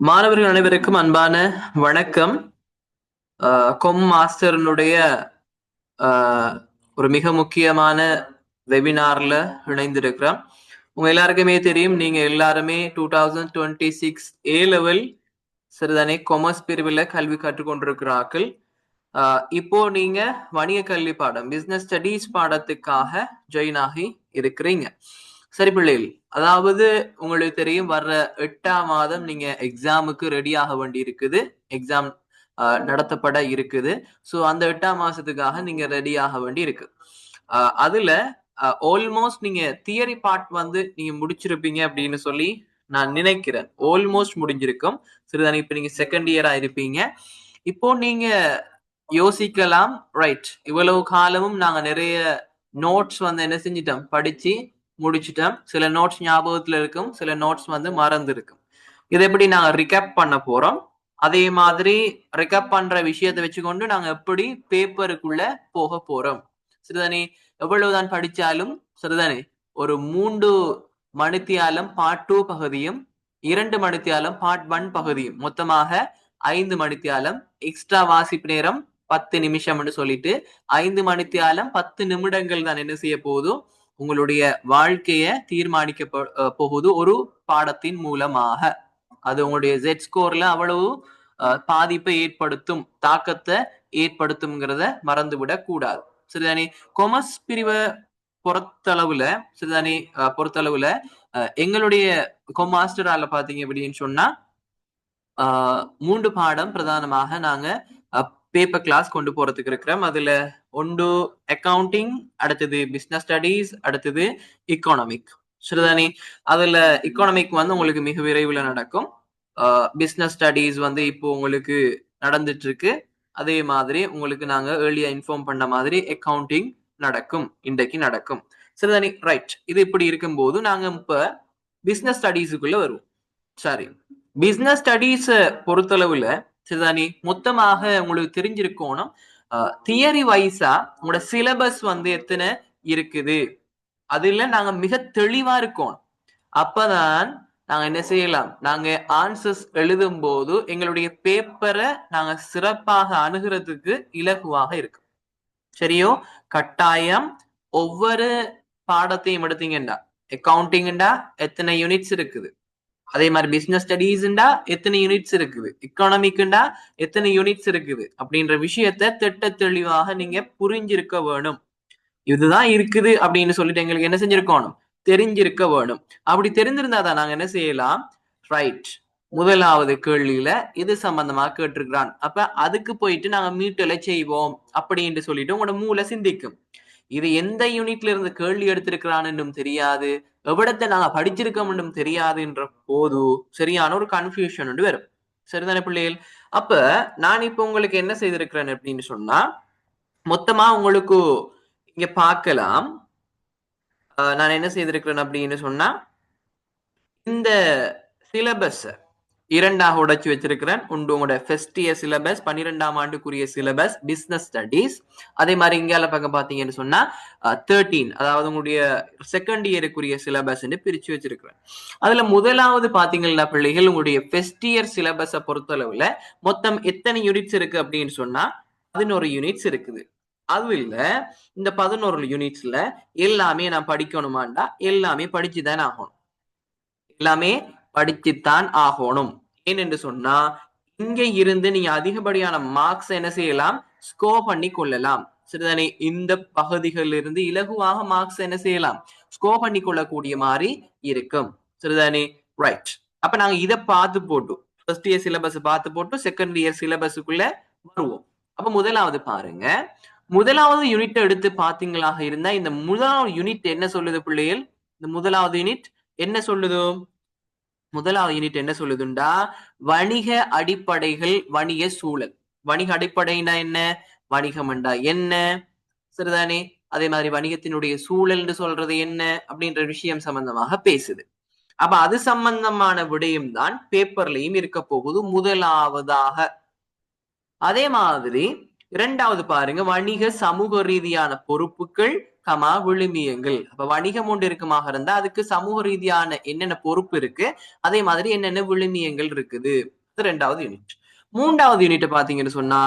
மாணவர்கள் அனைவருக்கும் அன்பான வணக்கம். கொம் மாஸ்டர்னுடைய ஒரு மிக முக்கியமான வெபினார்ல இணைந்திருக்கிறோம். உங்க எல்லாருக்குமே தெரியும் நீங்க எல்லாருமே two thousand twenty six A level சிறுதானே commerce பிரிவில் கல்வி கற்றுக்கொண்டிருக்கிறார்கள். இப்போ நீங்க வணிக கல்வி பாடம் பிசினஸ் ஸ்டடீஸ் பாடத்துக்காக ஜாயின் ஆகி இருக்கிறீங்க. சரி பிள்ளைகள் அதாவது உங்களுக்கு தெரியும் வர்ற எட்டாம் மாதம் நீங்க எக்ஸாமுக்கு ரெடி ஆக வேண்டி இருக்குது எக்ஸாம் நடத்தப்பட இருக்குது. ஸோ அந்த எட்டாம் மாசத்துக்காக நீங்க ரெடி ஆக வேண்டி இருக்கு அதுல ஆல்மோஸ்ட் நீங்க தியரி பார்ட் வந்து நீங்க முடிச்சிருப்பீங்க அப்படின்னு சொல்லி நான் நினைக்கிறேன். ஆல்மோஸ்ட் முடிஞ்சிருக்கும். சரிதானே இப்ப நீங்க செகண்ட் இயரா இருப்பீங்க. இப்போ நீங்க யோசிக்கலாம். ரைட் இவ்வளவு காலமும் நாங்க நிறைய நோட்ஸ் வந்து என்ன செஞ்சிட்டோம்? படிச்சு முடிச்சிட்டோம் சில நோட்ஸ் ஞாபகத்துல இருக்கும். சில நோட்ஸ் வந்து மறந்து இருக்கும் இதை எப்படி நாங்க ரிகப் பண்ண போறோம்? அதே மாதிரி ரிகப் பண்ற விஷயத்தை வச்சுக்கொண்டு நாங்க எப்படி பேப்பருக்குள்ள போக போறோம்? சரிதானே எவ்வளவுதான் படிச்சாலும் சரிதானே ஒரு மூன்று மணித்தியாலம் பார்ட் டூ பகுதியும் இரண்டு மணித்தியாலம் பார்ட் ஒன் பகுதியும் மொத்தமாக ஐந்து மணித்தியாலம் எக்ஸ்ட்ரா வாசிப்பு நேரம் பத்து நிமிஷம்னு சொல்லிட்டு ஐந்து மணித்தியாலம் பத்து நிமிடங்கள் தான் என்ன செய்ய போதும்? உங்களுடைய வாழ்க்கைய தீர்மானிக்க போகுது ஒரு பாடத்தின் மூலமாக. அது உங்களுடைய ஜெட் ஸ்கோர்ல அவ்வளவு பாதிப்பை ஏற்படுத்தும் தாக்கத்தை ஏற்படுத்தும்ங்கிறத மறந்துவிடக் கூடாது. சரிதானே கொமர்ஸ் பிரிவை பொறுத்தளவுல சரிதானே பொறுத்தளவுல எங்களுடைய கொமாஸ்டரால பாத்தீங்க அப்படின்னு சொன்னா மூன்று பாடம் பிரதானமாக நாங்க பேப்பர் கிளாஸ் கொண்டு போறதுக்கு இருக்கிறோம் அதுல ஒன்று அக்கவுண்டிங் அடுத்தது பிஸ்னஸ் ஸ்டடீஸ் அடுத்தது இக்கானமிக் சரிதானே? அதுல இக்கானமிக் வந்து உங்களுக்கு மிக விரைவில் நடக்கும். பிஸ்னஸ் ஸ்டடீஸ் வந்து இப்போ உங்களுக்கு நடந்துட்டு இருக்கு அதே மாதிரி உங்களுக்கு நாங்க ஏர்லியா இன்ஃபார்ம் பண்ண மாதிரி அக்கவுண்டிங் நடக்கும். இன்றைக்கு நடக்கும். சரிதானே? ரைட் இது இப்படி இருக்கும்போது நாங்க இப்ப பிஸ்னஸ் ஸ்டடீஸுக்குள்ள வருவோம். சரி. பிஸ்னஸ் ஸ்டடீஸை பொறுத்தளவுல சரிதானே மொத்தமாக உங்களுக்கு தெரிஞ்சிருக்கணும். தியரி வைஸா உங்களோட சிலபஸ் வந்து எத்தனை இருக்குது? அதுல நாங்க மிக தெளிவா இருக்கோம். அப்பதான் நாங்க என்ன செய்யலாம்? நாங்க ஆன்சர்ஸ் எழுதும் போது எங்களுடைய பேப்பரை நாங்க சிறப்பாக அணுகிறதுக்கு இலகுவாக இருக்கு சரியோ? கட்டாயம் ஒவ்வொரு பாடத்தையும் எடுத்தீங்கன்னா அக்கவுண்டிங்டா எத்தனை யூனிட்ஸ் இருக்குது? அதே மாதிரி பிசினஸ் ஸ்டடீஸ்ண்டா எத்தனை யூனிட்ஸ் இருக்குது? எக்கானமிக்குண்டா எத்தனை யூனிட்ஸ் இருக்குது? அப்படின்ற விஷயத்த திட்ட தெளிவாக நீங்க புரிஞ்சிருக்க வேணும். இதுதான் இருக்குது அப்படின்னு சொல்லிட்டு எங்களுக்கு என்ன செஞ்சிருக்கணும்? தெரிஞ்சிருக்க வேணும். அப்படி தெரிஞ்சிருந்தாதான் நாங்க என்ன செய்யலாம்? ரைட் முதலாவது கேள்வியில இது சம்பந்தமா கேட்டிருக்கிறான். அப்ப அதுக்கு போயிட்டு நாங்க மீட்டலை செய்வோம். அப்படின்னு சொல்லிட்டு உங்களோட மூளை சிந்திக்கும். இது எந்த யூனிட்ல இருந்து கேள்வி எடுத்திருக்கிறான்னு தெரியாது எவ்விடத்தை நாங்க படிச்சிருக்கோம்னும் தெரியாதுன்ற போது சரியான ஒரு கன்ஃபியூஷன் வரும். சரிதானே பிள்ளைகள்? அப்ப நான் இப்ப உங்களுக்கு என்ன செய்திருக்கிறேன் அப்படின்னு சொன்னா மொத்தமா உங்களுக்கு இங்க பார்க்கலாம். நான் என்ன செய்திருக்கிறேன் அப்படின்னு சொன்னா இந்த சிலபஸை இரண்டாக உடைச்சு வச்சிருக்கிறேன். உண்டு உங்களோட ஃபெஸ்ட் இயர் சிலபஸ் பன்னிரெண்டாம் ஆண்டுக்குரிய சிலபஸ் பிஸ்னஸ் ஸ்டடீஸ் அதே மாதிரி இங்கால பக்கம் பார்த்தீங்கன்னு சொன்னா தேர்ட்டீன் அதாவது உங்களுடைய செகண்ட் இயருக்குரிய சிலபஸ் பிரிச்சு வச்சிருக்கிறேன். அதுல முதலாவது பாத்தீங்கன்னா பிள்ளைகள் உங்களுடைய ஃபெஸ்ட் இயர் சிலபஸை பொறுத்தளவுல மொத்தம் எத்தனை யூனிட்ஸ் இருக்கு அப்படின்னு சொன்னா பதினோரு யூனிட்ஸ் இருக்குது. அது இல்ல இந்த பதினோரு யூனிட்ஸ்ல எல்லாமே நான் படிக்கணுமாண்டா எல்லாமே படிச்சுதான் ஆகணும். எல்லாமே படிச்சுத்தான் ஆகணும். ஏனென்று சொன்னா இங்க இருந்து நீங்க அதிகப்படியான மார்க்ஸ் என்ன செய்யலாம்? ஸ்கோர் பண்ணி கொள்ளலாம். சரிதானே இந்த பகுதிகளில் இருந்து இலகுவாக மார்க்ஸ் என்ன செய்யலாம்? ஸ்கோர் பண்ணி கொள்ளக்கூடிய மாதிரி இருக்கும். சரிதானே ரைட் அப்ப நாங்க இதை பார்த்து போட்டோம். ஃபர்ஸ்ட் இயர் சிலபஸ் பார்த்து போட்டு செகண்ட் இயர் சிலபஸுக்குள்ள வருவோம். அப்ப முதலாவது பாருங்க. முதலாவது யூனிட் எடுத்து பாத்தீங்களாக இருந்தா இந்த முதலாவது யூனிட் என்ன சொல்லுது பிள்ளைகள்? இந்த முதலாவது யூனிட் என்ன சொல்லுது? முதலாவது யூனிட் என்ன சொல்லுதுண்டா? வணிக அடிப்படைகள் வணிக சூழல். வணிக அடிப்படைனா என்ன? வணிகம்ண்டா என்ன? சரிதானே? அதே மாதிரி வணிகத்தினுடைய சூழல்னு சொல்றது என்ன? அப்படின்ற விஷயம் சம்பந்தமாக பேசுது. அப்ப அது சம்பந்தமான விடயம் தான் பேப்பர்லயும் இருக்க போகுது. முதலாவதாக. அதே மாதிரி இரண்டாவது பாருங்க வணிக சமூக ரீதியான பொறுப்புகள் கமா விழுமியங்கள். அப்ப வணிகம் ஒன்று இருக்குமாக இருந்தா அதுக்கு சமூக ரீதியான என்னென்ன பொறுப்பு இருக்கு? அதே மாதிரி என்னென்ன விழுமியங்கள் இருக்குது? இது ரெண்டாவது யூனிட் மூன்றாவது யூனிட் பாத்தீங்கன்னு சொன்னா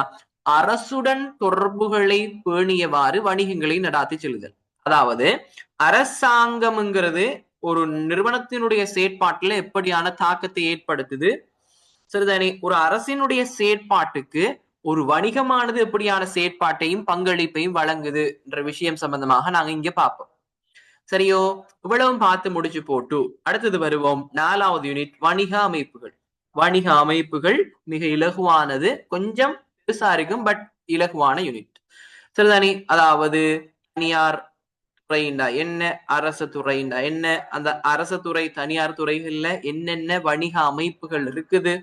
அரசுடன் தொடர்புகளை பேணியவாறு வணிகங்களை நடாத்தி செல்லுதல். அதாவது அரசாங்கம்ங்கிறது ஒரு நிறுவனத்தினுடைய செயற்பாட்டுல எப்படியான தாக்கத்தை ஏற்படுத்துது? சரிதானே? ஒரு அரசினுடைய செயற்பாட்டுக்கு ஒரு வணிகமானது எப்படியான செயற்பாட்டையும் பங்களிப்பையும் வழங்குது என்ற விஷயம் சம்பந்தமாக நாங்க இங்க பார்ப்போம். சரியோ? இவ்வளவும் பார்த்து முடிச்சு போட்டு அடுத்தது வருவோம். நாலாவது யூனிட் வணிக அமைப்புகள். வணிக அமைப்புகள் மிக இலகுவானது கொஞ்சம் விசாரிக்கும் பட் இலகுவான யூனிட் சரிதானே? அதாவது தனியார் துறைண்டா என்ன அரசு துறைண்டா என்ன அந்த அரசு துறை தனியார் துறைகள்ல என்னென்ன வணிக அமைப்புகள் இருக்குது?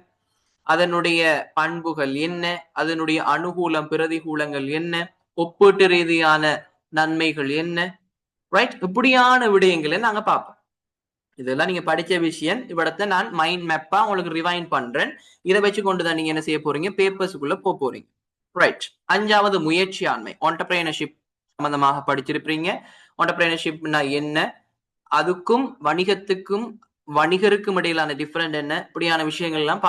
அதனுடைய பண்புகள் என்ன? அதனுடைய அனுகூலம் பிரதிகூலங்கள் என்ன? ஒப்பீட்டு ரீதியான நன்மைகள் என்ன? ரைட் இப்படியான விடயங்களை நாங்க பார்ப்போம். இதெல்லாம் நீங்க படிச்ச விஷயம். இவ்விடத்த நான் மைண்ட் மேப்பா உங்களுக்கு ரிவைன் பண்றேன். இதை வச்சு கொண்டு தான் நீங்க என்ன செய்ய போறீங்க? பேப்பர்ஸுக்குள்ள போக போறீங்க. ரைட் அஞ்சாவது முயற்சி ஆண்மை ஆண்டர்பிரைனர்ஷிப் சம்பந்தமாக படிச்சிருப்பீங்க. ஆண்டர்பிரைனர்ஷிப்னா என்ன? அதுக்கும் வணிகத்துக்கும் வணிகருக்கும் இடையிலான டிஃபரெண்ட் என்ன? இப்படியான விஷயங்கள் எல்லாம்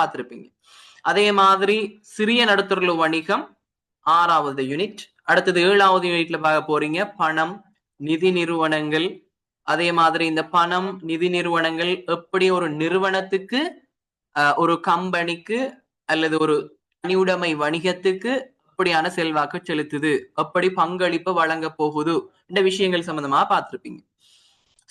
அதே மாதிரி சிறிய நடுத்தர வணிகம் ஆறாவது யூனிட் அடுத்தது ஏழாவது யூனிட்ல பார்க்க போறீங்க பணம் நிதி நிறுவனங்கள். அதே மாதிரி இந்த பணம் நிதி நிறுவனங்கள் எப்படி ஒரு நிறுவனத்துக்கு ஒரு கம்பெனிக்கு அல்லது ஒரு தனியுடைமை வணிகத்துக்கு அப்படியான செல்வாக்கு செலுத்துது எப்படி பங்களிப்பு வழங்க போகுது இந்த விஷயங்கள் சம்பந்தமா பார்த்திருப்பீங்க.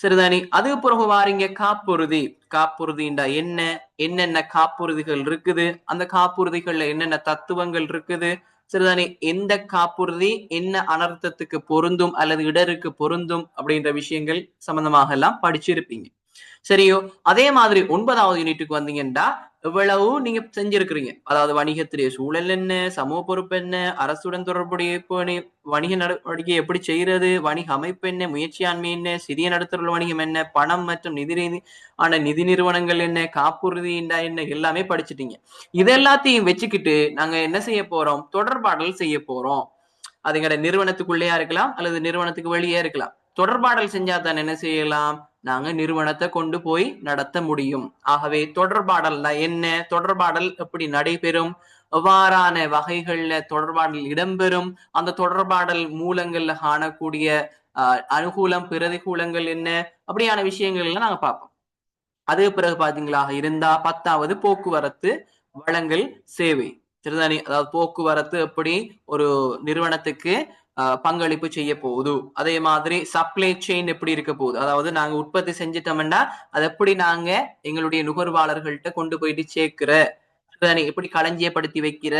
சரிதானி? அது பிறகு வாரீங்க காப்புறுதி. காப்புறுதிண்டா என்ன? என்னென்ன காப்புறுதிகள் இருக்குது? அந்த காப்புறுதிகள்ல என்னென்ன தத்துவங்கள் இருக்குது? சரிதானே? எந்த காப்புறுதி என்ன அனர்த்தத்துக்கு பொருந்தும் அல்லது இடருக்கு பொருந்தும் அப்படின்ற விஷயங்கள் சம்பந்தமாக எல்லாம் படிச்சிருப்பீங்க. சரியோ? அதே மாதிரி ஒன்பதாவது யூனிட்டுக்கு வந்தீங்கன்னா எவ்வளவு நீங்க செஞ்சிருக்கிறீங்க. அதாவது வணிகத்துடைய சூழல் என்ன சமூக பொறுப்பு என்ன அரசுடன் தொடர்புடைய வணிக நடவடிக்கை எப்படி செய்யறது வணிக அமைப்பு என்ன முயற்சியாண்மை என்ன சிறிய நடுத்தர வணிகம் என்ன பணம் மற்றும் நிதி ரீதி ஆன நிதி நிறுவனங்கள் என்ன காப்புறுதி என்ன எல்லாமே படிச்சுட்டீங்க. இது எல்லாத்தையும் வச்சுக்கிட்டு நாங்க என்ன செய்ய போறோம்? தொடர்பாடல் செய்ய போறோம். அதுங்கட நிறுவனத்துக்குள்ளேயா இருக்கலாம் அல்லது நிறுவனத்துக்கு வெளியே இருக்கலாம். தொடர்பாடல் செஞ்சா தான் என்ன செய்யலாம்? நாங்க நிறுவனத்தை கொண்டு போய் நடத்த முடியும். ஆகவே தொடர்பாடல்ல என்ன? தொடர்பாடல் எப்படி நடைபெறும்? எவ்வாறான வகைகள்ல தொடர்பாடல் இடம்பெறும்? அந்த தொடர்பாடல் மூலங்கள்ல காணக்கூடிய அஹ் அனுகூலம் பிரதிகூலங்கள் என்ன? அப்படியான விஷயங்கள் எல்லாம் நாங்க பார்ப்போம். அது பிறகு பாத்தீங்களாக இருந்தா பத்தாவது போக்குவரத்து வளங்கள் சேவை. சரிதானே அதாவது போக்குவரத்து எப்படி? ஒரு நிறுவனத்துக்கு பங்களிப்பு செய்ய போகுது. அதே மாதிரி சப்ளை செயின் எப்படி இருக்க போகுது? அதாவது நாங்க உற்பத்தி செஞ்சிட்டோம்னா அதை எப்படி நாங்க எங்களுடைய நுகர்வாளர்கள்ட்ட கொண்டு போயிட்டு சேர்க்கிற? எப்படி களஞ்சியப்படுத்தி வைக்கிற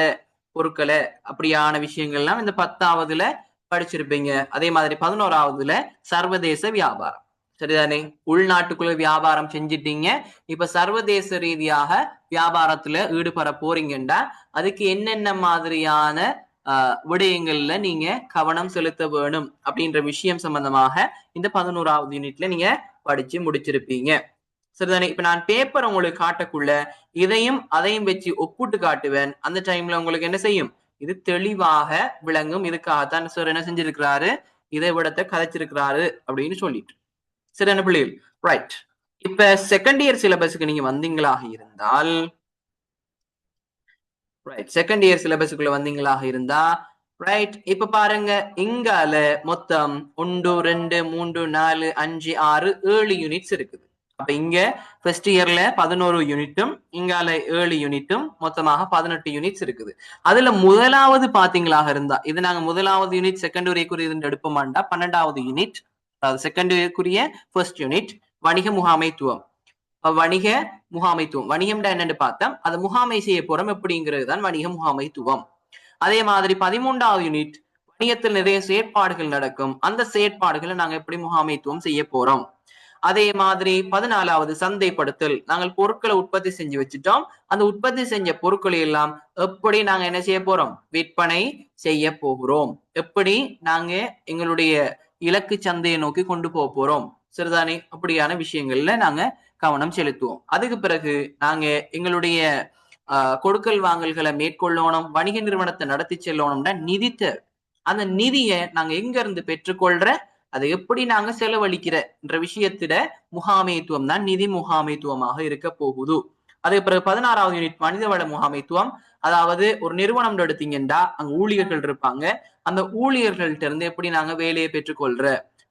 பொருட்களை? அப்படியான விஷயங்கள்லாம் இந்த பத்தாவதுல படிச்சிருப்பீங்க. அதே மாதிரி பதினோராவதுல சர்வதேச வியாபாரம். சரிதானே? உள்நாட்டுக்குள்ள வியாபாரம் செஞ்சிட்டீங்க. இப்ப சர்வதேச ரீதியாக வியாபாரத்துல ஈடுபட போறீங்கன்னா அதுக்கு என்னென்ன மாதிரியான விடயங்கள்ல நீங்க கவனம் செலுத்த வேணும் அப்படின்ற விஷயம் சம்பந்தமாக இந்த பதினோராவது யூனிட்ல நீங்க படிச்சு முடிச்சிருப்பீங்க. சரிதானே? இப்ப நான் பேப்பர் உங்களுக்கு காட்டக்குள்ள இதையும் அதையும் வச்சு ஒப்பிட்டு காட்டுவேன். அந்த டைம்ல உங்களுக்கு என்ன செய்யும்? இது தெளிவாக விளங்கும். இதுக்காகத்தான் சார் என்ன செஞ்சிருக்கிறாரு? இதை விடத்தை கதைச்சிருக்கிறாரு அப்படின்னு சொல்லிட்டு. சரி என்ன பிள்ளைகள். ரைட் இப்ப செகண்ட் இயர் சிலபஸுக்கு நீங்க வந்தீங்களாக இருந்தால் ரைட் செகண்ட் இயர் சிலபஸுக்குள்ள வந்தீங்களாக இருந்தா ரைட் இப்ப பாருங்க இங்கால மொத்தம் ஒன்று ரெண்டு மூன்று நாலு அஞ்சு ஆறு ஏழு யூனிட்ஸ் இருக்குது. அப்ப இங்க ஃபர்ஸ்ட் இயர்ல பதினோரு யூனிட்டும் இங்கால ஏழு யூனிட்டும் மொத்தமாக பதினெட்டு யூனிட்ஸ் இருக்குது. அதுல முதலாவது பாத்தீங்களாக இருந்தா இது நாங்க முதலாவது யூனிட் செகண்ட் இயர்க்குரிய எடுப்போமாண்டா பன்னெண்டாவது யூனிட் அதாவது செகண்ட் ஃபர்ஸ்ட் யூனிட் வணிக முகாமைத்துவம். வணிக முகாமைத்துவம். வணிகம்டா என்னன்னு பார்த்தோம் அது முகாமை செய்ய போறோம். எப்படிங்கிறது தான் வணிக முகாமைத்துவம். அதே மாதிரி பதிமூன்றாவது யூனிட் வணிகத்தில் நிறைய செயற்பாடுகள் நடக்கும். அந்த செயற்பாடுகளை நாங்க எப்படி முகாமைத்துவம் செய்ய போறோம்? அதே மாதிரி பதினாலாவது சந்தைப்படுத்தல். நாங்கள் பொருட்களை உற்பத்தி செஞ்சு வச்சுட்டோம். அந்த உற்பத்தி செஞ்ச பொருட்களை எல்லாம் எப்படி நாங்க என்ன செய்ய போறோம்? விற்பனை செய்ய போகிறோம். எப்படி நாங்க எங்களுடைய இலக்கு சந்தையை நோக்கி கொண்டு போக போறோம்? சரிதானே? அப்படியான விஷயங்கள்ல நாங்க கவனம் செலுத்துவோம். அதுக்கு பிறகு நாங்க எங்களுடைய கொடுக்கல் வாங்கல்களை மேற்கொள்ளணும் வணிக நிறுவனத்தை நடத்தி செல்லணும்னா நிதி தேவை. அந்த நிதியை நாங்க எங்க இருந்து பெற்றுக்கொள்ற அதை எப்படி நாங்க செலவழிக்கிற என்ற விஷயத்திட முகாமைத்துவம் தான் நிதி முகாமைத்துவமாக இருக்க போகுது. அதுக்கு பிறகு பதினாறாவது யூனிட் மனிதவள முகாமைத்துவம் அதாவது ஒரு நிறுவனம் எடுத்தீங்கன்னா அங்க ஊழியர்கள் இருப்பாங்க. அந்த ஊழியர்கள்ட்ட இருந்து எப்படி நாங்க வேலையை பெற்றுக்கொள்ற?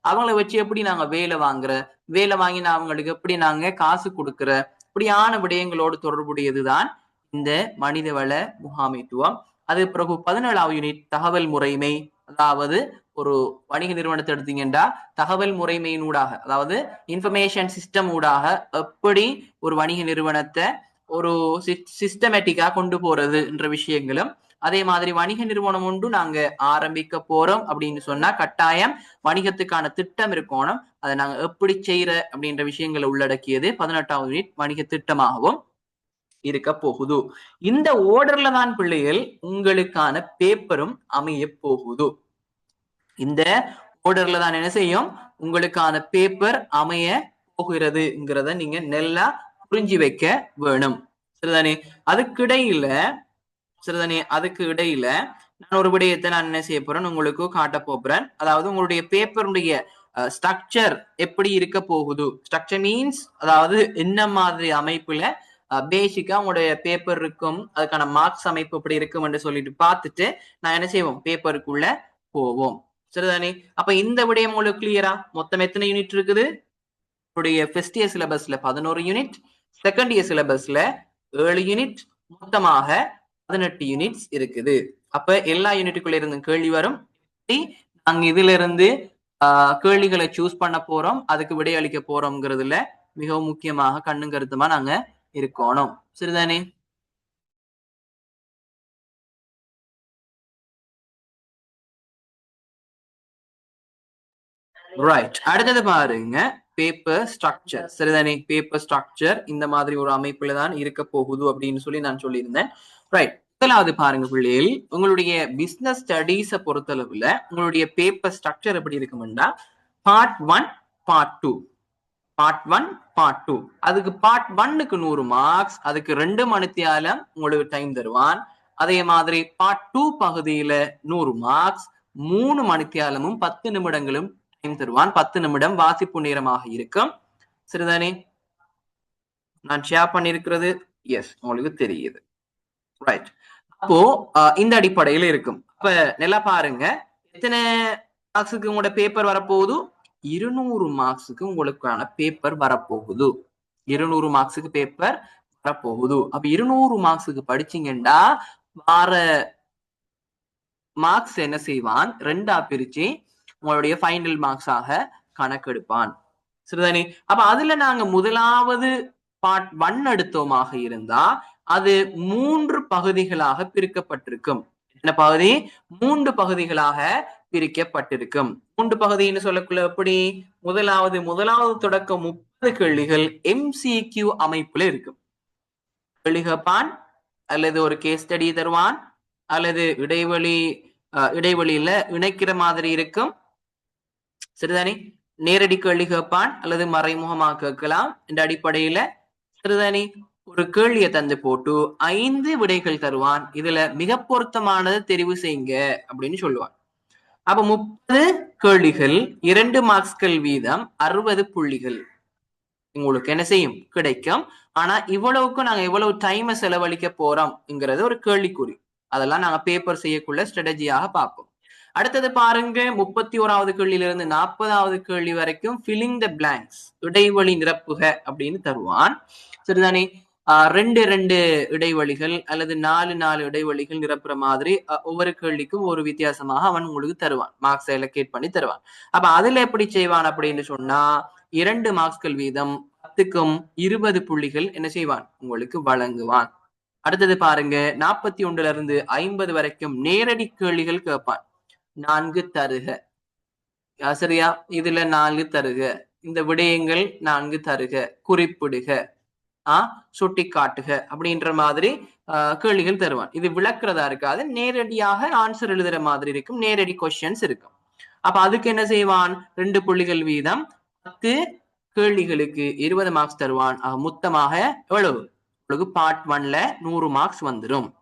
அவங்கள வச்சு எப்படி நாங்க வேலை வாங்குற? வேலை வாங்கி நான் அவங்களுக்கு எப்படி நாங்க காசு கொடுக்குற? இப்படியான விடயங்களோடு தொடர்புடையதுதான் இந்த மனிதவள முகாமைத்துவம். அது பிறகு பதினேழாவது யூனிட் தகவல் முறைமை. அதாவது ஒரு வணிக நிறுவனத்தை எடுத்தீங்கன்னா தகவல் முறைமையினூடாக அதாவது இன்ஃபர்மேஷன் சிஸ்டம் ஊடாக எப்படி ஒரு வணிக நிறுவனத்தை ஒரு சிஸ்டமேட்டிக்கா கொண்டு போறது என்ற விஷயங்களும் அதே மாதிரி வணிக நிறுவனம் ஒன்று நாங்க ஆரம்பிக்க போறோம் அப்படின்னு சொன்னா கட்டாயம் வணிகத்துக்கான திட்டம் இருக்கணும். அதை நாங்க எப்படி செய்யற அப்படின்ற விஷயங்களை உள்ளடக்கியது பதினெட்டாவது யூனிட் வணிக திட்டமாகவும் இருக்க போகுது. இந்த ஓர்டர்ல தான் பிள்ளைகள் உங்களுக்கான பேப்பரும் அமைய போகுது. இந்த ஓர்டர்ல தான் என்ன செய்யும்? உங்களுக்கான பேப்பர் அமைய போகிறதுங்கிறத நீங்க நல்லா புரிஞ்சு வைக்க வேணும். சரிதானே? அதுக்கிடையில சரிதானே? அதுக்கு இடையில நான் ஒரு விடயத்தை நான் என்ன செய்ய போறேன்? உங்களுக்கு காட்ட போறேன். அதாவது உங்களுடைய பேப்பருடைய ஸ்ட்ரக்சர் எப்படி இருக்க போகுது? ஸ்ட்ரக்சர் மீன்ஸ் அதாவது என்ன மாதிரி அமைப்புல பேசிக்கா உங்களுடைய பேப்பர் இருக்கும் அதுக்கான மார்க்ஸ் அமைப்பு எப்படி இருக்கும் என்று சொல்லிட்டு பார்த்துட்டு நான் என்ன செய்வோம்? பேப்பருக்குள்ள போவோம். சரிதானே? அப்ப இந்த விடயம் உங்களுக்கு கிளியரா மொத்தம் எத்தனை யூனிட் இருக்குது? உங்களுடைய ஃபர்ஸ்ட் இயர் சிலபஸ்ல பதினோரு யூனிட் செகண்ட் இயர் சிலபஸ்ல ஏழு யூனிட் மொத்தமாக பதினெட்டு யூனிட்ஸ் இருக்குது. அப்ப எல்லா யூனிட்டுக்குள்ள இருந்து கேள்வி வரும். நாங்க இதுல இருந்து ஆஹ் கேள்விகளை சூஸ் பண்ண போறோம். அதுக்கு விடையளிக்க போறோம்ங்கிறதுல மிகவும் முக்கியமாக கண்ணும் கருத்துமா நாங்க இருக்கணும். சரிதானே? ரைட் அடுத்தது பாருங்க. பேப்பர் ஸ்ட்ரக்சர் சரிதானே பேப்பர் ஸ்ட்ரக்சர் இந்த மாதிரி ஒரு அமைப்புல தான் இருக்க போகுது அப்படின்னு சொல்லி நான் சொல்லியிருந்தேன். ரைட் முதலாவது பாருங்க பிள்ளைகள் உங்களுடைய பிசினஸ் ஸ்டடீஸை பொறுத்தளவுல உங்களுடைய பேப்பர் ஸ்ட்ரக்சர் எப்படி இருக்கும்னா part one part two part one part two அதுக்கு பார்ட் ஒன்னுக்கு நூறு மார்க்ஸ் அதுக்கு ரெண்டு மணித்தியாலம் உங்களுக்கு டைம் தருவான். அதே மாதிரி பார்ட் டூ பகுதியில நூறு மார்க்ஸ் மூணு மணித்தியாலமும் பத்து நிமிடங்களும் டைம் தருவான். பத்து நிமிடம் வாசிப்பு நேரமாக இருக்கும். சரிதானே நான் ஷேர் பண்ணிருக்கிறது எஸ் உங்களுக்கு தெரியுது. ரைட் அப்போ இந்த அடிப்படையில இருக்கும். அப்ப நல்லா பாருங்க. எத்தனை மார்க்ஸுக்கு உங்களோட பேப்பர் வரப்போகுது? இருநூறு மார்க்ஸுக்கு உங்களுக்கான பேப்பர் வரப்போகுது. இருநூறு மார்க்ஸுக்கு பேப்பர் வரப்போகுது. அப்ப இருநூறு மார்க்ஸுக்கு படிச்சீங்கன்னா வார மார்க்ஸ் என்ன செய்வான்? ரெண்டா பிரிச்சு உங்களுடைய ஃபைனல் மார்க்ஸாக கணக்கெடுப்பான். சரிதானே? அப்ப அதுல நாங்க முதலாவது பாட் ஒன் எடுத்தோமாக இருந்தா அது மூன்று பகுதிகளாக பிரிக்கப்பட்டிருக்கும். என்ன பகுதி? மூன்று பகுதிகளாக பிரிக்கப்பட்டிருக்கும். மூன்று பகுதின்னு சொல்லக்குள்ள எப்படி? முதலாவது முதலாவது தொடக்க முப்பது கேள்விகள் எம்சிக்யூ அமைப்புல இருக்கும். கேள்விகப்பான் அல்லது ஒரு கேஸ் ஸ்டடி தருவான்? அல்லது இடைவெளி இடைவெளியில இணைக்கிற மாதிரி இருக்கும். சரிதானே நேரடி கேள்வி கேட்பான் அல்லது மறைமுகமாக கேட்கலாம். என்ற அடிப்படையில சரிதானே ஒரு கேள்வியை தந்து போட்டு ஐந்து விடைகள் தருவான். இதுல மிக பொருத்தமானது தெரிவு செய்யுங்க அப்படின்னு சொல்லுவான். அப்ப முப்பது கேள்விகள் இரண்டு மார்க்ஸ்கள் வீதம் அறுபது புள்ளிகள். உங்களுக்கு என்ன செய்யும்? கிடைக்கும். ஆனா இவ்வளவுக்கு நாங்க எவ்வளவு டைமை செலவழிக்க போறோம்ங்கிறது ஒரு கேள்விக்குறி. அதெல்லாம் நாங்க பேப்பர் செய்யக்குள்ள ஸ்ட்ராட்டஜியாக பார்ப்போம். அடுத்தது பாருங்க முப்பத்தி ஓராவது கேள்வியிலிருந்து நாற்பதாவது கேள்வி வரைக்கும் ஃபில்லிங் த பிளாங்க்ஸ் இடைவெளி நிரப்புக அப்படின்னு தருவான். சரிதானே? ரெண்டு ரெண்டு இடைவெளிகள் அல்லது நாலு நாலு இடைவெளிகள் நிரப்புற மாதிரி ஒவ்வொரு கேள்விக்கும் ஒரு வித்தியாசமாக அவன் உங்களுக்கு தருவான். மார்க்ஸ் எலக்கேட் பண்ணி தருவான். அப்ப அதுல எப்படி செய்வான் அப்படின்னு சொன்னா இரண்டு மார்க்ஸ்கள் வீதம் பத்துக்கும் இருபது புள்ளிகள் என்ன செய்வான்? உங்களுக்கு வழங்குவான். அடுத்தது பாருங்க நாற்பத்தி ஒன்றுல இருந்து ஐம்பது வரைக்கும் நேரடி கேள்விகள் கேட்பான். நான்கு தருக. சரியா இதுல நான்கு தருக. இந்த விடயங்கள் நான்கு தருக. குறிப்பிடுக. ஆஹ் சுட்டி காட்டுக அப்படின்ற மாதிரி கேள்விகள் தருவான். இது விளக்குறதா இருக்காது. நேரடியாக ஆன்சர் எழுதுற மாதிரி இருக்கும். நேரடி கொஸ்டின்ஸ் இருக்கும். அப்ப அதுக்கு என்ன செய்வான்? ரெண்டு புள்ளிகள் வீதம். பத்து கேள்விகளுக்கு இருபது மார்க்ஸ் தருவான். மொத்தமாக எவ்வளவு? உங்களுக்கு பார்ட் ஒன்ல நூறு மார்க்ஸ் வந்துடும்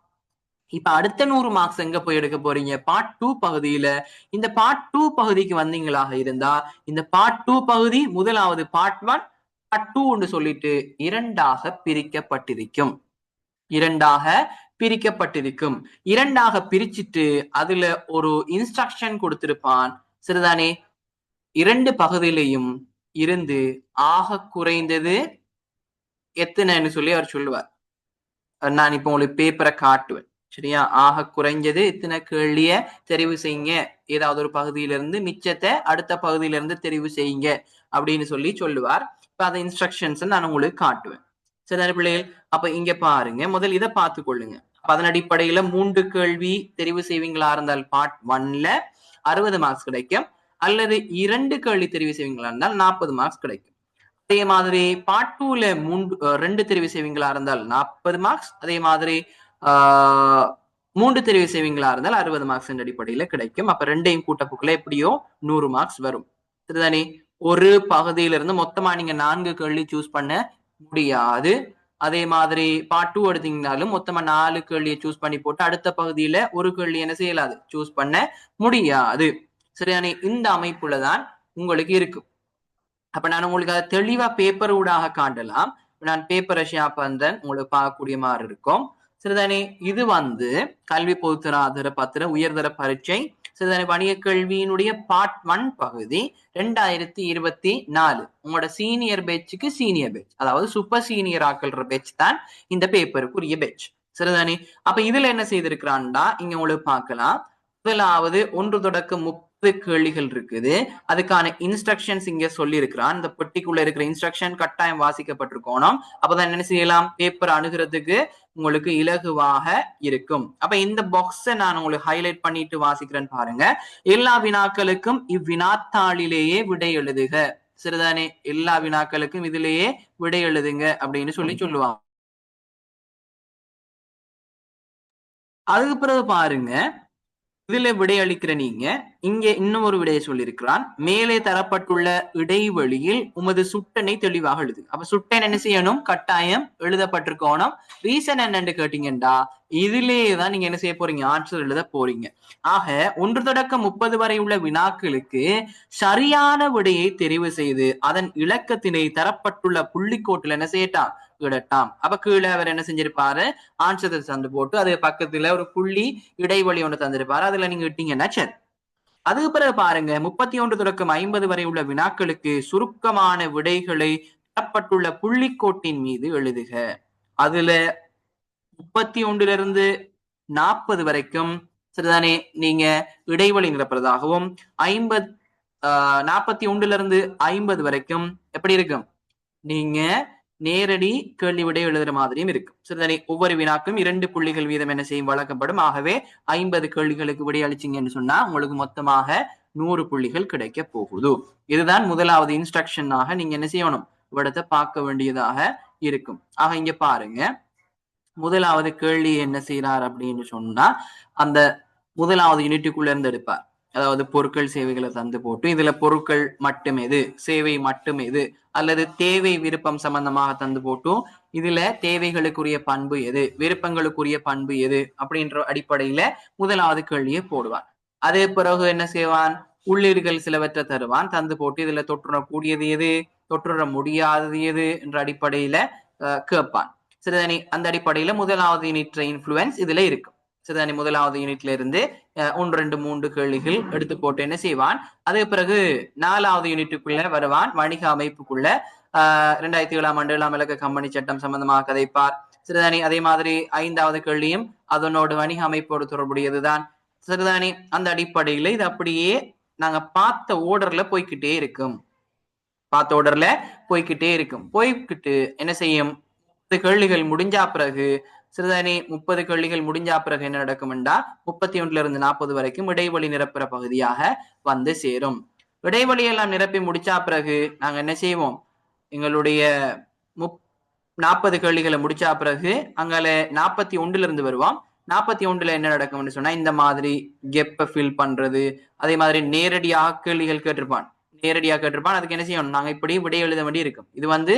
இப்ப அடுத்த நூறு மார்க்ஸ் எங்க போய் எடுக்க போறீங்க? பார்ட் டூ பகுதியில இந்த பார்ட் டூ பகுதிக்கு வந்தீங்களாக இருந்தா இந்த பார்ட் டூ பகுதி முதலாவது பார்ட் ஒன் பார்ட் டூ சொல்லிட்டு இரண்டாக பிரிக்கப்பட்டிருக்கும். இரண்டாக பிரிக்கப்பட்டிருக்கும். இரண்டாக பிரிச்சுட்டு அதுல ஒரு இன்ஸ்ட்ரக்ஷன் கொடுத்திருப்பான். சரிதானே? இரண்டு பகுதியிலையும் இருந்து ஆக குறைந்தது எத்தனைன்னு சொல்லி அவர் சொல்லுவார். நான் இப்ப உங்களுக்கு பேப்பரை காட்டுவேன். சரியா? ஆக குறைஞ்சது இத்தனை கேள்விய தெரிவு செய்யுங்க. ஏதாவது ஒரு பகுதியிலிருந்து மிச்சத்தை அடுத்த பகுதியிலிருந்து தெரிவு செய்யுங்க அப்படின்னு சொல்லி சொல்லுவார். இப்ப அந்த இன்ஸ்ட்ரக்ஷன்ஸ் நான் உங்களுக்கு காட்டுவேன். சரி பிள்ளைகள்? அப்ப இங்க பாருங்க. முதல் இதை பார்த்து கொள்ளுங்க. அப்ப அதன் அடிப்படையில மூன்று கேள்வி தெரிவு செய்வீங்களா இருந்தால் பார்ட் ஒன்ல அறுபது மார்க்ஸ் கிடைக்கும். அல்லது இரண்டு கேள்வி தெரிவு செய்வீங்களா இருந்தால் நாற்பது மார்க்ஸ் கிடைக்கும். அதே மாதிரி பார்ட் டூல மூன்று ரெண்டு தெரிவு செய்வீங்களா இருந்தால் நாற்பது மார்க்ஸ் அதே மாதிரி மூன்று தெரிவு செய்வீங்களா இருந்தால் அறுபது மார்க்ஸ் அடிப்படையில கிடைக்கும். அப்ப ரெண்டையும் கூட்டப்புக்குள்ள எப்படியோ நூறு மார்க்ஸ் வரும். சரிதானே? ஒரு பகுதியிலிருந்து மொத்தமா நீங்க நான்கு கேள்வி சூஸ் பண்ண முடியாது. அதே மாதிரி பார்ட் டூ எடுத்தீங்கனாலும் மொத்தமா நாலு கேள்வியை சூஸ் பண்ணி போட்டு அடுத்த பகுதியில ஒரு கேள்வி என்ன செய்யலாது? சூஸ் பண்ண முடியாது. சரிதானே? இந்த அமைப்புல தான் உங்களுக்கு இருக்கும். அப்ப நான் உங்களுக்கு அதை தெளிவா பேப்பர் ஊடாக காட்டலாம். நான் பேப்பரை ஷேப் வந்தேன் உங்களுக்கு பார்க்கக்கூடிய மாதிரி இருக்கும். சரிதானே இது வந்து கல்வி பொதுத்தர ஆதர பத்திர உயர்தர பரீட்சை சரிதானே வணிக கல்வியினுடைய பார்ட் ஒன் பகுதி ரெண்டாயிரத்தி இருபத்தி நாலு. உங்களோட சீனியர் பேச்சுக்கு சீனியர் பேட்ச் அதாவது சூப்பர் சீனியர் ஆக்கல்ற பேட்ச் தான் இந்த பேப்பருக்குரிய பேட்ச் சரிதானே அப்ப இதுல என்ன செய்திருக்கிறான்டா? இங்க உங்களுக்கு பார்க்கலாம். முதலாவது ஒன்று தொடக்க முப்பது கேள்விகள் இருக்குது. அதுக்கான இன்ஸ்ட்ரக்ஷன்ஸ் இங்க சொல்லி இருக்கிறான் இந்த பெட்டிக்குள்ள இருக்கிற இன்ஸ்ட்ரக்ஷன் கட்டாயம் வாசிக்கப்பட்டிருக்கணும். அப்பதான் என்ன செய்யலாம்? பேப்பர் அணுகிறதுக்கு உங்களுக்கு இலகுவாக இருக்கும். அப்ப இந்த பாக்ஸை நான் உங்களுக்கு ஹைலைட் பண்ணிட்டு வாசிக்கிறேன் பாருங்க. எல்லா வினாக்களுக்கும் இவ்வினாத்தாளிலேயே விடை எழுதுக. சரிதானே? எல்லா வினாக்களுக்கும் இதுலயே விடை எழுதுங்க அப்படின்னு சொல்லி சொல்லுவாங்க. அதுக்கு பிறகு பாருங்க. இதுல விடையளிக்கிற நீங்க இங்க இன்னும் ஒரு விடையை சொல்லியிருக்கிறான். மேலே தரப்பட்டுள்ள இடைவெளியில் உமது சுட்டனை தெளிவாக எழுது. அப்ப சுட்டன் என்ன செய்யணும்? கட்டாயம் எழுதப்பட்டிருக்கணும் ரீசன் என்னன்னு கேட்டீங்கடா இதுலேயே தான் நீங்க என்ன செய்ய போறீங்க? ஆன்சர் எழுத போறீங்க. ஆக ஒன்று தொடக்கம் முப்பது வரை உள்ள வினாக்களுக்கு சரியான விடையை தெரிவு செய்து அதன் இலக்கத்தினை தரப்பட்டுள்ள புள்ளிக்கோட்டில் என்ன செய்யட்டான்? இடட்டாம். அப்ப கீழே அவர் என்ன செஞ்சிருப்பாரு? ஆன்சர் தந்து போட்டு அது பக்கத்துல ஒரு புள்ளி இடைவெளி ஒன்று தந்திருப்பாரு. அதுல நீங்க இட்டீங்கன்னா சரி. அதுக்கு பிறகு பாருங்க முப்பத்தி ஒன்று தொடக்கம் ஐம்பது வரை உள்ள வினாக்களுக்கு சுருக்கமான விடைகளை தரப்பட்டுள்ள புள்ளிக்கோட்டின் மீது எழுதுக. அதுல முப்பத்தி ஒன்றுல இருந்து நாற்பது வரைக்கும் சரிதானே? நீங்க இடைவெளி நிரப்புறதாகவும் ஐம்பது ஆஹ் நாற்பத்தி ஒன்றுல இருந்து ஐம்பது வரைக்கும் எப்படி இருக்கும்? நீங்க நேரடி கேள்வி விடை எழுதுற மாதிரியும் இருக்கும் சரிதானே ஒவ்வொரு வினாக்கும் இரண்டு புள்ளிகள் வீதம் என்ன செய்யும்? வழங்கப்படும். ஆகவே ஐம்பது கேள்விகளுக்கு விடை அளிச்சீங்கன்னு சொன்னா உங்களுக்கு மொத்தமாக நூறு புள்ளிகள் கிடைக்க போகுது. இதுதான் முதலாவது இன்ஸ்ட்ரக்ஷனாக நீங்க என்ன செய்யணும்? இவ்விடத்தை பார்க்க வேண்டியதாக இருக்கும். ஆக இங்க பாருங்க. முதலாவது கேள்வி என்ன செய்யறார் அப்படின்னு சொன்னா அந்த முதலாவது யூனிட்டுக்குள்ள இருந்து எடுப்பார். அதாவது பொருட்கள் சேவைகளை தந்து போட்டு இதுல பொருட்கள் மட்டும் எது? சேவை மட்டும் எது? அல்லது தேவை விருப்பம் சம்பந்தமாக தந்து போட்டும் இதுல தேவைகளுக்குரிய பண்பு எது? விருப்பங்களுக்குரிய பண்பு எது? அப்படின்ற அடிப்படையில முதலாவது கேள்வியை போடுவான். அதே பிறகு என்ன செய்வான்? உள்ளீடுகள் சிலவற்றை தருவான். தந்து போட்டு இதுல தொற்றுறக்கூடியது எது? தொற்றுற முடியாதது எது? என்ற அடிப்படையில கேட்பான். சிறிதனி அந்த அடிப்படையில முதலாவது யூனிட் இன்ஃபுளுன்ஸ் இதுல இருக்கும் சரிதானே முதலாவது யூனிட்ல இருந்து ஒன்று ரெண்டு மூன்று கேள்விகள் எடுத்து போட்டு என்ன செய்வான்? அதுக்கு பிறகு நாலாவது யூனிட்டுக்குள்ள வருவான் வணிக அமைப்புக்குள்ள. ஆஹ் ரெண்டாயிரத்தி ஏழாம் ஆண்டு ஏழாம் இலக்க கம்பெனி சட்டம் சம்பந்தமாக கதைப்பார். சிறுதானி அதே மாதிரி ஐந்தாவது கேள்வியும் அதனோடு வணிக அமைப்போடு தொடர்புடையதுதான். சிறுதானி அந்த அடிப்படையில இது அப்படியே நாங்க பார்த்த ஓர்டர்ல போய்கிட்டே இருக்கும். பார்த்த ஓர்டர்ல போய்க்கிட்டே இருக்கும். போய்கிட்டு என்ன செய்யும்? கேள்விகள் முடிஞ்சா பிறகு சிறுதானி முப்பது கேள்விகள் முடிஞ்சா பிறகு என்ன நடக்கும்டா முப்பத்தி ஒன்றுல இருந்து நாற்பது வரைக்கும் இடைவெளி நிரப்புற பகுதியாக வந்து சேரும். இடைவெளி எல்லாம் நிரப்பி முடிச்சா பிறகு நாங்க என்ன செய்வோம்? எங்களுடைய முப் நாற்பது கேள்விகளை முடிச்சா பிறகு அங்கால நாற்பத்தி ஒன்றுல இருந்து வருவோம். நாற்பத்தி ஒன்றுல என்ன நடக்கும்னு சொன்னா இந்த மாதிரி கெப்பை ஃபில் பண்றது அதே மாதிரி நேரடியாக கேள்விகள் கேட்டிருப்பான். நேரடியாக கேட்டிருப்பான் அதுக்கு என்ன செய்யணும்? நாங்க இப்படி விடை எழுத வேண்டி இருக்கும். இது வந்து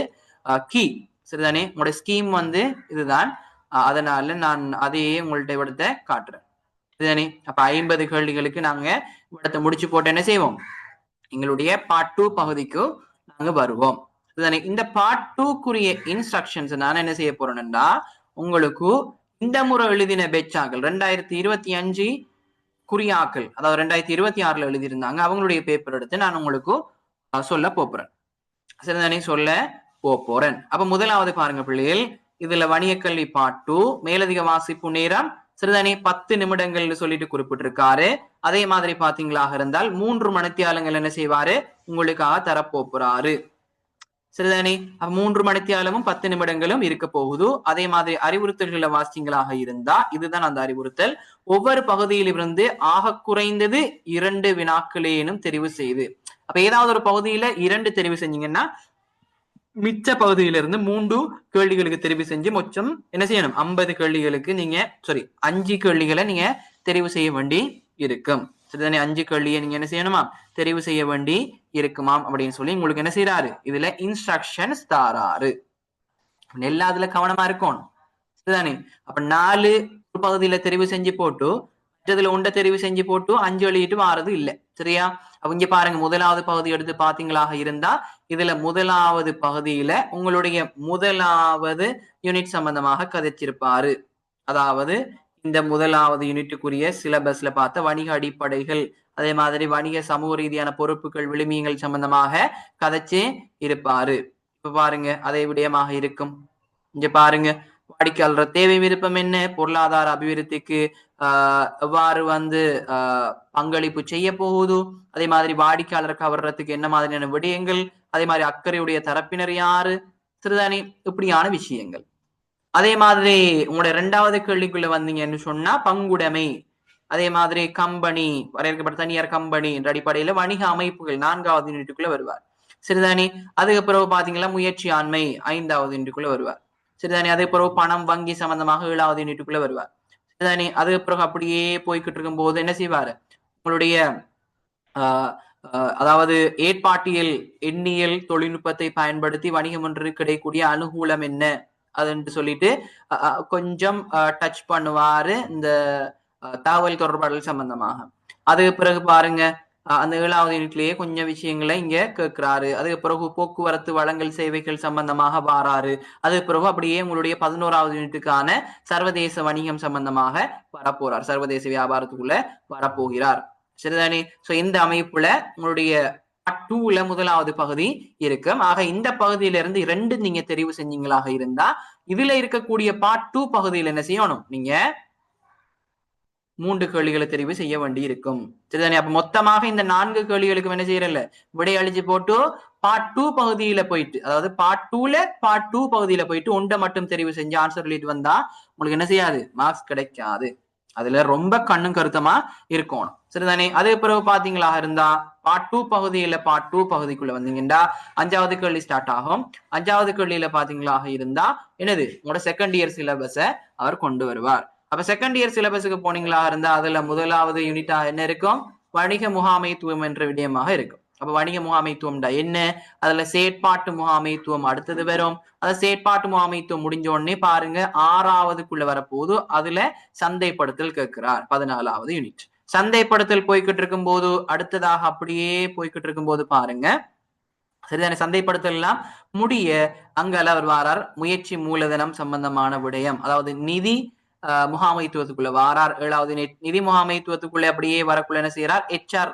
கீ சரிதானே உங்களோட ஸ்கீம் வந்து இதுதான். அதனால நான் அதையே உங்கள்ட்ட விடத்தை காட்டுறேன். இதுதானே அப்ப ஐம்பது கேள்விகளுக்கு நாங்க விடத்தை முடிச்சு போட்டு என்ன செய்வோம்? எங்களுடைய பார்ட் டூ பகுதிக்கு நாங்க வருவோம். இதுதானே இந்த பார்ட் டூக்குரிய இன்ஸ்ட்ரக்ஷன்ஸ் நான் என்ன செய்ய போறேன்னா உங்களுக்கு இந்த முறை எழுதின பெச்சாக்கள் ரெண்டாயிரத்தி இருபத்தி அஞ்சு குறியாக்கள் அதாவது ரெண்டாயிரத்தி இருபத்தி ஆறுல எழுதியிருந்தாங்க அவங்களுடைய பேப்பர் எடுத்து நான் உங்களுக்கு சொல்ல போறேன். சரிதானே? சொல்ல போறேன். அப்ப முதலாவது பாருங்க பிள்ளைகள் இதுல வணிகக்கல்வி பார்ட் டூ மேலதிக வாசிப்பு நேரம் சிறுதானே பத்து நிமிடங்கள்னு சொல்லிட்டு குறிப்பிட்டிருக்காரு. அதே மாதிரி பாத்தீங்களாக இருந்தால் மூன்று மணித்தியாலங்கள் என்ன செய்வாரு? உங்களுக்காக தரப்போப்புறாரு சரிதானே மூன்று மணித்தியாலமும் பத்து நிமிடங்களும் இருக்க போகுது. அதே மாதிரி அறிவுறுத்தல்களை வாசிங்களாக இருந்தா இதுதான் அந்த அறிவுறுத்தல். ஒவ்வொரு பகுதியிலிருந்து ஆக குறைந்தது இரண்டு வினாக்களேனும் தெரிவு செய்து. அப்ப ஏதாவது ஒரு பகுதியில இரண்டு தெரிவு செஞ்சீங்கன்னா மிச்ச பகுதியிலிருந்து மூன்று கேள்விகளுக்கு தெரிவு செஞ்சு மொச்சம் என்ன செய்யணும்? ஐம்பது கேள்விகளுக்கு நீங்க சாரி அஞ்சு கேள்விகளை நீங்க தெரிவு செய்ய வேண்டி இருக்கும். சரிதானே? அஞ்சு கேள்வியை நீங்க என்ன செய்யணுமா? தெரிவு செய்ய வேண்டி இருக்குமாம் அப்படின்னு சொல்லி உங்களுக்கு என்ன செய்யறாரு இதுல இன்ஸ்ட்ரக்ஷன்ஸ் தாராரு. எல்லா அதுல கவனமா இருக்கணும். சரிதானே? அப்ப நாலு ஒரு பகுதியில தெரிவு செஞ்சு போட்டு மற்றதுல உண்ட தெரிவு செஞ்சு போட்டு அஞ்சு எழுதிட்டு மாறது இல்ல. சரியா? அவங்க பாருங்க முதலாவது பகுதி எடுத்து பாத்தீங்களாக இருந்தா இதுல முதலாவது பகுதியில உங்களுடைய முதலாவது யூனிட் சம்பந்தமாக கதைச்சிருப்பாரு. அதாவது இந்த முதலாவது யூனிட்டுக்குரிய சிலபஸ்ல பார்த்த வணிக அடிப்படைகள் அதே மாதிரி வணிக சமூக ரீதியான பொறுப்புகள் விளிமியங்கள் சம்பந்தமாக கதைச்சே இருப்பாரு. இப்ப பாருங்க அதே விடயமாக இருக்கும். இங்க பாருங்க வாடிக்கையாளர் தேவை விருப்பம் என்ன? பொருளாதார அபிவிருத்திக்கு ஆஹ் எவ்வாறு வந்து ஆஹ் பங்களிப்பு செய்ய போகுது? அதே மாதிரி வாடிக்கையாளர் கவர்றதுக்கு என்ன மாதிரியான விடயங்கள்? அதே மாதிரி அக்கறையுடைய தரப்பினர் யாரு? சிறுதானி இப்படியான விஷயங்கள். அதே மாதிரி உங்களுடைய ரெண்டாவது கேள்விக்குள்ள வந்தீங்கன்னு சொன்னா பங்குடைமை. அதே மாதிரி கம்பெனி வரையறுக்கப்பட்ட தனியார் கம்பெனி என்ற அடிப்படையில வணிக அமைப்புகள் நான்காவது யூனிட்டுக்குள்ள வருவார். சிறுதானி அதுக்கு பிறகு பாத்தீங்கன்னா முயற்சி ஆண்மை ஐந்தாவது யூனிட்டுக்குள்ள வருவார். சிறுதானி அதுக்கு பிறகு பணம் வங்கி சம்பந்தமாக ஏழாவது யூனிட்டுக்குள்ள வருவார். சிறுதானி அதுக்கு பிறகு அப்படியே போய்கிட்டு இருக்கும் போது என்ன செய்வாரு? உங்களுடைய ஆஹ் அதாவது ஏற்பாட்டியல் எண்ணியல் தொழில்நுட்பத்தை பயன்படுத்தி வணிகம் ஒன்று கிடைக்கக்கூடிய அனுகூலம் என்ன? அதுன்னு சொல்லிட்டு அஹ் கொஞ்சம் டச் பண்ணுவாரு இந்த தகவல் தொடர்பாடல் சம்பந்தமாக. அதுக்கு பிறகு பாருங்க அந்த ஏழாவது யூனிட்லயே கொஞ்சம் விஷயங்களை இங்க கேட்கிறாரு. அதுக்கு பிறகு போக்குவரத்து வளங்கள் சேவைகள் சம்பந்தமாக வாராரு. அதுக்கு பிறகு அப்படியே உங்களுடைய பதினோராவது யூனிட்டுக்கான சர்வதேச வணிகம் சம்பந்தமாக வரப்போறார். சர்வதேச வியாபாரத்துக்குள்ள வரப்போகிறார். சரிதானே? சோ இந்த அமைப்புல உங்களுடைய டூல முதலாவது பகுதி இருக்கும் ஆக இந்த பகுதியில இருந்து இரண்டு நீங்க தெரிவு செஞ்சீங்களாக இருந்தா இதுல இருக்கக்கூடிய பார்ட் டூ பகுதியில் என்ன செய்யணும்? நீங்க மூன்று கேள்விகளை தெரிவு செய்ய வேண்டி இருக்கும். சரிதானே? அப்ப மொத்தமாக இந்த நான்கு கேள்விகளுக்கு என்ன செய்யறல விடை அழிச்சு போட்டு பார்ட் டூ பகுதியில போயிட்டு அதாவது பார்ட் டூல பார்ட் டூ பகுதியில போயிட்டு ஒன்றை மட்டும் தெரிவு செஞ்சு ஆன்சர் சொல்லிட்டு வந்தா உங்களுக்கு என்ன செய்யாது? மார்க்ஸ் கிடைக்காது. அதுல ரொம்ப கண்ணும் கருத்தமா இருக்கணும். சரிதானே? அதே பிறகு பாத்தீங்களா இருந்தா பார்ட் டூ பகுதியில பார்ட் டூ பகுதிக்குள்ள வந்தீங்கன்னா அஞ்சாவது கேள்வி ஸ்டார்ட் ஆகும். அஞ்சாவது கேள்வியில பாத்தீங்களாக இருந்தா என்னது? உங்களோட செகண்ட் இயர் சிலபஸ அவர் கொண்டு வருவார். அப்ப செகண்ட் இயர் சிலபஸுக்கு போனீங்களா இருந்தா அதுல முதலாவது யூனிட்டா என்ன இருக்கும்? வணிக முகாமைத்துவம் என்ற விடயமாக இருக்கும். அப்ப வணிக முகாமைத்துவம்டா. என்ன? அதுல செயற்பாட்டு முகாமைத்துவம் அடுத்தது வரும். அந்த செயற்பாட்டு முகாமைத்துவம் முடிஞ்ச உடனே பாருங்க ஆறாவதுக்குள்ள வரப்போது அதுல சந்தைப்படுத்தல் கேட்கிறார். பதினாலாவது யூனிட் சந்தைப்படுத்தல் போய்கிட்டு இருக்கும் போது அடுத்ததாக அப்படியே போய்கிட்டு இருக்கும் போது பாருங்க. சரிதானே? சந்தைப்படுத்தல் எல்லாம் முடிய அங்கல அவர் வாரார். முயற்சி மூலதனம் சம்பந்தமான விடயம். அதாவது நிதி முகாமைத்துவத்துக்குள்ள வாரார். ஏழாவது நிதி முகாமைத்துவத்துக்குள்ள அப்படியே வரக்குள்ள என்ன செய்யறார் ஹெச்ஆர்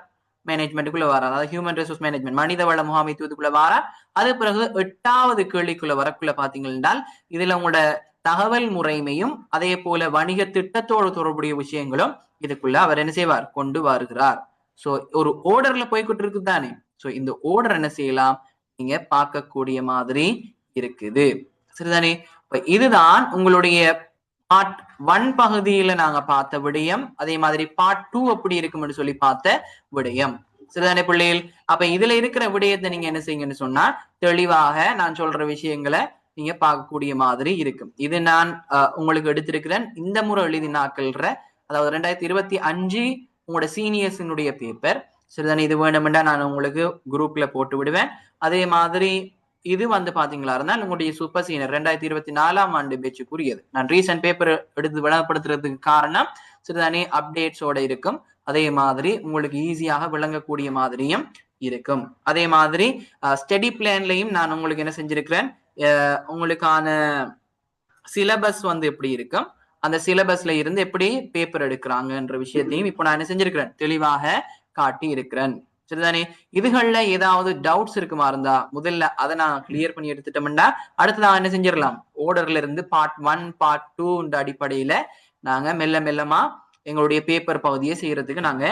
மேனேஜ்மெண்ட்டுக்குள்ள வரார் அதாவது ஹியூமன் ரிசோர்ஸ் மேனேஜ்மெண்ட் மனிதவள முகாமைத்துவத்துக்குள்ள வாரார் அது பிறகு எட்டாவது கேள்விக்குள்ள வரக்குள்ள பாத்தீங்கள் என்றால் இதுல உங்களோட தகவல் முறைமையும் அதே போல வணிக திட்டத்தோடு தொடர்புடைய விஷயங்களும் இதுக்குள்ள அவர் என்ன செய்வார்? கொண்டு வருகிறார். சோ ஒரு ஓர்டர்ல போய்கிட்டு இருக்குது தானே. சோ இந்த ஓர்டர் என்ன செய்யலாம்? நீங்க பார்க்கக்கூடிய மாதிரி இருக்குது. சரிதானே? இப்ப இதுதான் உங்களுடைய பார்ட் ஒன் பகுதியில நாங்க பார்த்த விடயம் அதே மாதிரி பார்ட் டூ அப்படி இருக்கும்னு சொல்லி பார்த்த விடயம். சரிதானே பிள்ளைகள் அப்ப இதுல இருக்கிற விடயத்தை நீங்க என்ன செய்யுங்கன்னு சொன்னா தெளிவாக நான் சொல்ற விஷயங்களை நீங்க பார்க்கக்கூடிய மாதிரி இருக்கும். இது நான் உங்களுக்கு எடுத்திருக்கிறேன். இந்த முறை எழுதி நாக்கள்ற அதாவது ரெண்டாயிரத்தி இருபத்தி அஞ்சு உங்களோட சீனியர்ஸினுடைய பேப்பர் சரிதானே? இது வேணுமெண்டா நான் உங்களுக்கு குரூப்ல போட்டு விடுவேன். அதே மாதிரி இது வந்து பாத்தீங்களா இருந்தால் உங்களுடைய சூப்பர் சீனியர் ரெண்டாயிரத்தி இருபத்தி நாலாம் ஆண்டு பேச்சுக்குரியது நான் ரீசன்ட் பேப்பர் எடுத்து விளங்கப்படுத்துறதுக்கு காரணம் சிறுதானே அப்டேட்ஸோட இருக்கும். அதே மாதிரி உங்களுக்கு ஈஸியாக விளங்கக்கூடிய மாதிரியும் இருக்கும். அதே மாதிரி ஸ்டடி பிளான்லையும் நான் உங்களுக்கு என்ன செஞ்சிருக்கிறேன்? உங்களுக்கான சிலபஸ் வந்து எப்படி இருக்கும்? அந்த சிலபஸ்ல இருந்து எப்படி பேப்பர் எடுக்கிறாங்கன்ற விஷயத்தையும் இப்போ நான் என்ன செஞ்சிருக்கிறேன்? தெளிவாக காட்டி இருக்கிறேன் சரிதானே? இதுகள்ல ஏதாவது டவுட்ஸ் இருக்குமா இருந்தா முதல்ல அதை நான் கிளியர் பண்ணி எடுத்துட்டோம்னா நான் என்ன செஞ்சிடலாம்? ஓர்டர்ல இருந்து பார்ட் ஒன் பார்ட் டூன்ற அடிப்படையில நாங்க மெல்ல மெல்லமா எங்களுடைய பேப்பர் பகுதியை செய்யறதுக்கு நாங்க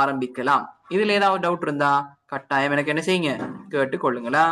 ஆரம்பிக்கலாம். இதுல ஏதாவது டவுட் இருந்தா கட்டாயம் எனக்கு என்ன செய்யுங்க? கேட்டு கொள்ளுங்களா